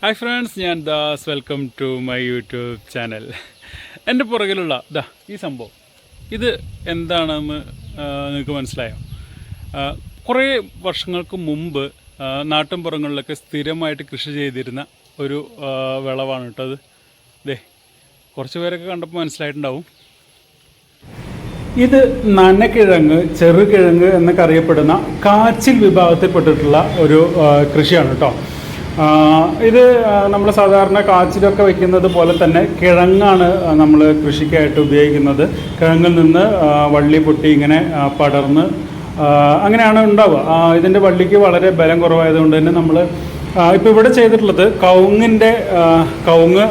Hi friends ഞാൻ Das. Welcome to my YouTube channel എന്റെ പുറകിലുള്ള ദാ ഈ സംഭവം. ഇത് എന്താണെന്ന് നിങ്ങൾക്ക് മനസ്സിലായോ? കുറേ വർഷങ്ങൾക്ക് മുമ്പ് നാട്ടിൻപുറങ്ങളിലൊക്കെ സ്ഥിരമായിട്ട് കൃഷി ചെയ്തിരുന്ന ഒരു വിളവാണ് കേട്ടോ അത്. ദേ കുറച്ച് പേരൊക്കെ കണ്ടപ്പോൾ മനസ്സിലായിട്ടുണ്ടാവും. ഇത് നനക്കിഴങ്ങ് ചെറുകിഴങ്ങ് എന്നൊക്കെ അറിയപ്പെടുന്ന കാച്ചിൽ വിഭാഗത്തിൽപ്പെട്ടിട്ടുള്ള ഒരു കൃഷിയാണ് കേട്ടോ. ഇത് നമ്മൾ സാധാരണ കാച്ചിലൊക്കെ വെക്കുന്നത് പോലെ തന്നെ കിഴങ്ങാണ് നമ്മൾ കൃഷിക്കായിട്ട് ഉപയോഗിക്കുന്നത്. കിഴങ്ങിൽ നിന്ന് വള്ളി പൊട്ടി ഇങ്ങനെ പടർന്ന് അങ്ങനെയാണ് ഉണ്ടാവുക. ഇതിന്റെ വള്ളിക്ക് വളരെ ബലം കുറവായതുകൊണ്ട് തന്നെ നമ്മൾ ഇപ്പോൾ ഇവിടെ ചെയ്തിട്ടുള്ളത് കവുങ്ങിന്റെ കവുങ്ങ്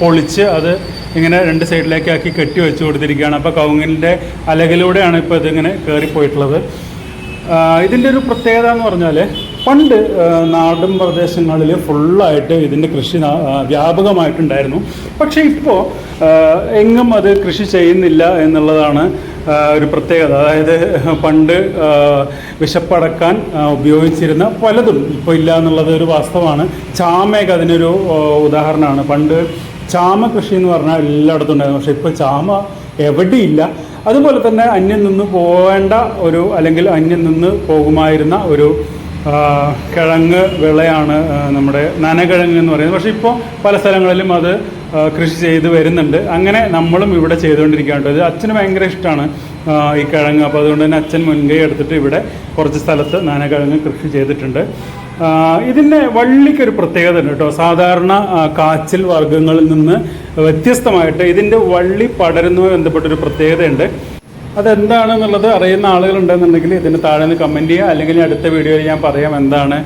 പൊളിച്ച് അത് ഇങ്ങനെ രണ്ട് സൈഡിലേക്കാക്കി കെട്ടി വെച്ച് കൊടുത്തിരിക്കുകയാണ്. അപ്പോൾ കവുങ്ങിന്റെ അലകിലൂടെയാണ് ഇപ്പോൾ ഇതിങ്ങനെ കയറിപ്പോയിട്ടുള്ളത് ഇതിന്റെ ഒരു പ്രത്യേകത എന്ന് പറഞ്ഞാൽ പണ്ട് നാടും നാടൻ പ്രദേശങ്ങളിൽ ഫുള്ളായിട്ട് ഇതിന്റെ കൃഷി വ്യാപകമായിട്ടുണ്ടായിരുന്നു. പക്ഷേ ഇപ്പോൾ എങ്ങും അത് കൃഷി ചെയ്യുന്നില്ല എന്നുള്ളതാണ് ഒരു പ്രത്യേകത. അതായത് പണ്ട് വിശപ്പടക്കാൻ ഉപയോഗിച്ചിരുന്ന പലതും ഇപ്പോൾ ഇല്ല എന്നുള്ളത് ഒരു വാസ്തവമാണ്. ചാമയൊക്കെ അതിനൊരു ഉദാഹരണമാണ്. പണ്ട് ചാമ കൃഷി എന്ന് പറഞ്ഞാൽ എല്ലായിടത്തും ഉണ്ടായിരുന്നു. പക്ഷേ ഇപ്പോൾ ചാമ എവിടെയില്ല. അതുപോലെ തന്നെ അന്യം നിന്ന് പോകേണ്ട ഒരു അല്ലെങ്കിൽ അന്യം നിന്ന് പോകുമായിരുന്ന ഒരു കിഴങ്ങ് വിളയാണ് നമ്മുടെ നനകിഴങ്ങ് എന്ന് പറയുന്നത്. പക്ഷേ ഇപ്പോൾ പല സ്ഥലങ്ങളിലും അത് കൃഷി ചെയ്ത് വരുന്നുണ്ട്. അങ്ങനെ നമ്മളും ഇവിടെ ചെയ്തുകൊണ്ടിരിക്കുകയാണ് അച്ഛന് ഭയങ്കര ഇഷ്ടമാണ് ഈ കിഴങ്ങ്. അപ്പോൾ അതുകൊണ്ട് തന്നെ അച്ഛൻ മുൻകൈ എടുത്തിട്ട് ഇവിടെ കുറച്ച് സ്ഥലത്ത് നനകിഴങ്ങ് കൃഷി ചെയ്തിട്ടുണ്ട്. ഇതിന്റെ വള്ളിക്കൊരു പ്രത്യേകത ഉണ്ട് കേട്ടോ. സാധാരണ കാച്ചിൽ വർഗങ്ങളിൽ നിന്ന് വ്യത്യസ്തമായിട്ട് ഇതിന്റെ വള്ളി പടരുന്നതുമായി ബന്ധപ്പെട്ടൊരു പ്രത്യേകതയുണ്ട്. അതെന്താണെന്നുള്ളത് അറിയുന്ന ആളുകളുണ്ടെന്നുണ്ടെങ്കിൽ ഇതിന് താഴെ കമന്റ് ചെയ്യുക. അല്ലെങ്കിൽ അടുത്ത വീഡിയോയിൽ ഞാൻ പറയാം എന്താണ്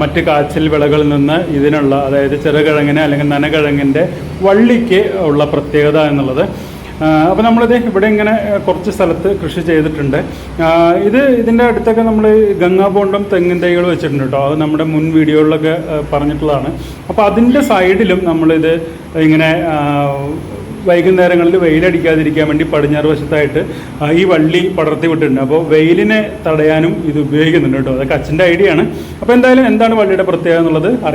മറ്റ് കാച്ചിൽ വിളകളിൽ നിന്ന് ഇതിനുള്ള അതായത് ചെറുകിഴങ്ങിന് അല്ലെങ്കിൽ നനകിഴങ്ങിന്റെ വള്ളിക്ക് ഉള്ള പ്രത്യേകത എന്നുള്ളത്. അപ്പോൾ നമ്മളിത് ഇവിടെ ഇങ്ങനെ കുറച്ച് സ്ഥലത്ത് കൃഷി ചെയ്തിട്ടുണ്ട്. ഇത് ഇതിന്റെ അടുത്തൊക്കെ നമ്മൾ ഗംഗാബോണ്ടും തെങ്ങിൻ തൈകൾ വെച്ചിട്ടുണ്ട് കേട്ടോ. അത് നമ്മുടെ മുൻ വീഡിയോകളിലൊക്കെ പറഞ്ഞിട്ടുള്ളതാണ്. അപ്പോൾ അതിന്റെ സൈഡിലും നമ്മളിത് ഇങ്ങനെ വൈകുന്നേരങ്ങളിൽ വെയിലടിക്കാതിരിക്കാൻ വേണ്ടി പടിഞ്ഞാറ് വശത്തായിട്ട് ഈ വള്ളി പടർത്തി വിട്ടിട്ടുണ്ട്. അപ്പോൾ വെയിലിനെ തടയാനും ഇത് ഉപയോഗിക്കുന്നുണ്ട് കേട്ടോ. അതൊക്കെ അച്ഛന്റെ ഐഡിയ ആണ് അപ്പോൾ എന്തായാലും എന്താണ് വള്ളിയുടെ പ്രത്യേകത എന്നുള്ളത് അറിയാം.